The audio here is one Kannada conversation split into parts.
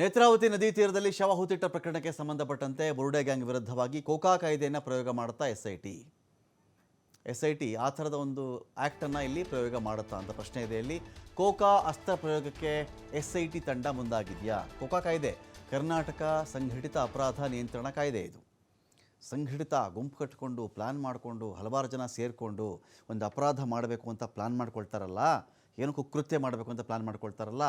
ನೇತ್ರಾವತಿ ನದಿ ತೀರದಲ್ಲಿ ಶವ ಹೂತಿಟ್ಟ ಪ್ರಕರಣಕ್ಕೆ ಸಂಬಂಧಪಟ್ಟಂತೆ ಬುರುಡೆ ಗ್ಯಾಂಗ್ ವಿರುದ್ಧವಾಗಿ ಕೋಕಾ ಕಾಯ್ದೆಯನ್ನು ಪ್ರಯೋಗ ಮಾಡುತ್ತಾ ಎಸ್ಐಟಿ. ಎಸ್ಐಟಿ ಆ ಥರದ ಒಂದು ಆ್ಯಕ್ಟನ್ನು ಇಲ್ಲಿ ಪ್ರಯೋಗ ಮಾಡುತ್ತಾ ಅಂತ ಪ್ರಶ್ನೆ ಇದೆ. ಇಲ್ಲಿ ಕೋಕಾ ಅಸ್ತ್ರ ಪ್ರಯೋಗಕ್ಕೆ ಎಸ್ಐಟಿ ತಂಡ ಮುಂದಾಗಿದೆಯಾ? ಕೋಕಾ ಕಾಯ್ದೆ, ಕರ್ನಾಟಕ ಸಂಘಟಿತ ಅಪರಾಧ ನಿಯಂತ್ರಣ ಕಾಯ್ದೆ ಇದು. ಸಂಘಟಿತ ಗುಂಪು ಕಟ್ಟಿಕೊಂಡು ಪ್ಲ್ಯಾನ್ ಮಾಡಿಕೊಂಡು, ಹಲವಾರು ಜನ ಸೇರಿಕೊಂಡು ಒಂದು ಅಪರಾಧ ಮಾಡಬೇಕು ಅಂತ ಪ್ಲ್ಯಾನ್ ಮಾಡ್ಕೊಳ್ತಾರಲ್ಲ ಏನು ಕುಕೃತ್ಯ ಮಾಡಬೇಕು ಅಂತ ಪ್ಲ್ಯಾನ್ ಮಾಡ್ಕೊಳ್ತಾರಲ್ಲ,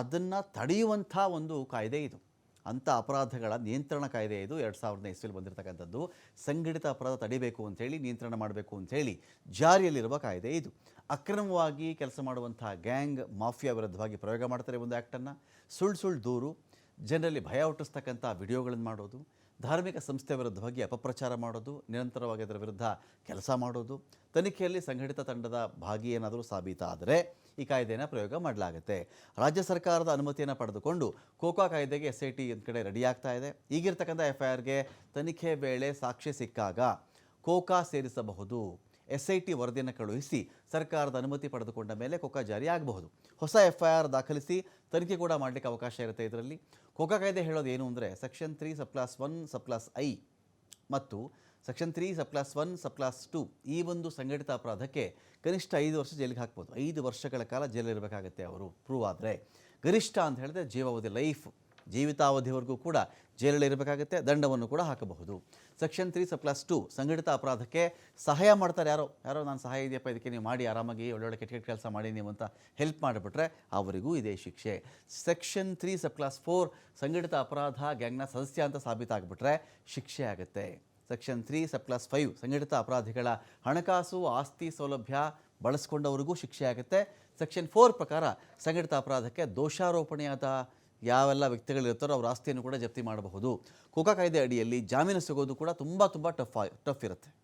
ಅದನ್ನು ತಡೆಯುವಂಥ ಒಂದು ಕಾಯ್ದೆ ಇದು. ಅಂಥ ಅಪರಾಧಗಳ ನಿಯಂತ್ರಣ ಕಾಯ್ದೆ ಇದು ಎರಡು ಸಾವಿರದ ಇಸ್ವಿಲಿ ಬಂದಿರತಕ್ಕಂಥದ್ದು. ಸಂಘಟಿತ ಅಪರಾಧ ತಡಿಬೇಕು ಅಂಥೇಳಿ ನಿಯಂತ್ರಣ ಮಾಡಬೇಕು ಅಂಥೇಳಿ ಜಾರಿಯಲ್ಲಿರುವ ಕಾಯ್ದೆ ಇದು. ಅಕ್ರಮವಾಗಿ ಕೆಲಸ ಮಾಡುವಂಥ ಗ್ಯಾಂಗ್, ಮಾಫಿಯಾ ವಿರುದ್ಧವಾಗಿ ಪ್ರಯೋಗ ಮಾಡ್ತಾರೆ ಒಂದು ಆ್ಯಕ್ಟನ್ನು ಸುಳ್ಳು ಸುಳ್ಳು ದೂರು ಜನರಲ್ಲಿ ಭಯ ಹುಟ್ಟಿಸ್ತಕ್ಕಂಥ ವಿಡಿಯೋಗಳನ್ನು ಮಾಡೋದು, ಧಾರ್ಮಿಕ ಸಂಸ್ಥೆ ವಿರುದ್ಧವಾಗಿ ಅಪಪ್ರಚಾರ ಮಾಡೋದು, ನಿರಂತರವಾಗಿ ಅದರ ವಿರುದ್ಧ ಕೆಲಸ ಮಾಡೋದು, ತನಿಖೆಯಲ್ಲಿ ಸಂಘಟಿತ ತಂಡದ ಭಾಗಿ ಏನಾದರೂ ಸಾಬೀತಾದರೆ ಈ ಕಾಯ್ದೆನ ಪ್ರಯೋಗ ಮಾಡಲಾಗುತ್ತೆ. ರಾಜ್ಯ ಸರ್ಕಾರದ ಅನುಮತಿಯನ್ನು ಪಡೆದುಕೊಂಡು ಕೋಕಾ ಕಾಯ್ದೆಗೆ ಎಸ್ ಐ ಟಿ ಒಂದು ಕಡೆ ರೆಡಿಯಾಗ್ತಾ ಇದೆ. ಈಗಿರ್ತಕ್ಕಂಥ ಎಫ್ ಐ ಆರ್ಗೆ ತನಿಖೆ ವೇಳೆ ಸಾಕ್ಷಿ ಸಿಕ್ಕಾಗ ಕೋಕಾ ಸೇರಿಸಬಹುದು. ಎಸ್ ಐ ಟಿ ವರದಿಯನ್ನು ಕಳುಹಿಸಿ ಸರ್ಕಾರದ ಅನುಮತಿ ಪಡೆದುಕೊಂಡ ಮೇಲೆ ಕೊಕಾ ಜಾರಿಯಾಗಬಹುದು ಹೊಸ ಎಫ್ ಐ ಆರ್ ದಾಖಲಿಸಿ ತನಿಖೆ ಕೂಡ ಮಾಡಲಿಕ್ಕೆ ಅವಕಾಶ ಇರುತ್ತೆ ಇದರಲ್ಲಿ. ಕೊಕಾ ಕಾಯ್ದೆ ಹೇಳೋದು ಏನು ಅಂದರೆ section three subclause one subclause I ಮತ್ತು section three subclause one subclause two ಈ ಒಂದು ಸಂಘಟಿತ ಅಪರಾಧಕ್ಕೆ ಕನಿಷ್ಠ ಐದು ವರ್ಷ ಜೈಲಿಗೆ ಹಾಕ್ಬೋದು ಐದು ವರ್ಷಗಳ ಕಾಲ ಜೈಲಿರಬೇಕಾಗತ್ತೆ ಅವರು. ಪ್ರೂವ್ ಆದರೆ ಗರಿಷ್ಠ ಅಂತ ಹೇಳಿದ್ರೆ ಜೀವಾವಧಿ ಲೈಫ್. ಜೀವಿತಾವಧಿವರೆಗೂ ಕೂಡ ಜೈಲಲ್ಲಿ ಇರಬೇಕಾಗುತ್ತೆ, ದಂಡವನ್ನು ಕೂಡ ಹಾಕಬಹುದು. Section three sub clause two ಸಂಘಟಿತ ಅಪರಾಧಕ್ಕೆ ಸಹಾಯ ಮಾಡ್ತಾರೆ ಯಾರೋ ಯಾರೋ ನಾನು ಸಹಾಯ ಇದೆಯಪ್ಪ, ಇದಕ್ಕೆ ನೀವು ಮಾಡಿ, ಆರಾಮಾಗಿ ಒಳ್ಳೊಳ್ಳೆ ಕೆಟ್ಟ ಕೆಟ್ಟ ಕೆಲಸ ಮಾಡಿ, ನೀವು ಅಂತ ಹೆಲ್ಪ್ ಮಾಡಿಬಿಟ್ರೆ ಅವರಿಗೂ ಇದೇ ಶಿಕ್ಷೆ. Section three sub clause four ಸಂಘಟಿತ ಅಪರಾಧ ಗ್ಯಾಂಗ್ನ ಸದಸ್ಯ ಅಂತ ಸಾಬೀತಾಗ್ಬಿಟ್ರೆ ಶಿಕ್ಷೆ ಆಗುತ್ತೆ. Section three sub clause five ಸಂಘಟಿತ ಅಪರಾಧಿಗಳ ಹಣಕಾಸು, ಆಸ್ತಿ ಸೌಲಭ್ಯ ಬಳಸ್ಕೊಂಡವರಿಗೂ ಶಿಕ್ಷೆ ಆಗುತ್ತೆ. ಸೆಕ್ಷನ್ ಫೋರ್ ಪ್ರಕಾರ ಸಂಘಟಿತ ಅಪರಾಧಕ್ಕೆ ದೋಷಾರೋಪಣೆಯಾದ ಯಾವೆಲ್ಲ ವ್ಯಕ್ತಿಗಳಿರ್ತಾರೋ ಅವರ ಆಸ್ತಿಯನ್ನು ಕೂಡ ಜಪ್ತಿ ಮಾಡಬಹುದು. ಕೋಕಾ ಕಾಯ್ದೆ ಅಡಿಯಲ್ಲಿ ಜಾಮೀನು ಸಿಗೋದು ಕೂಡ ತುಂಬ ತುಂಬ ಟಫ್ ಟಫ್ ಇರುತ್ತೆ.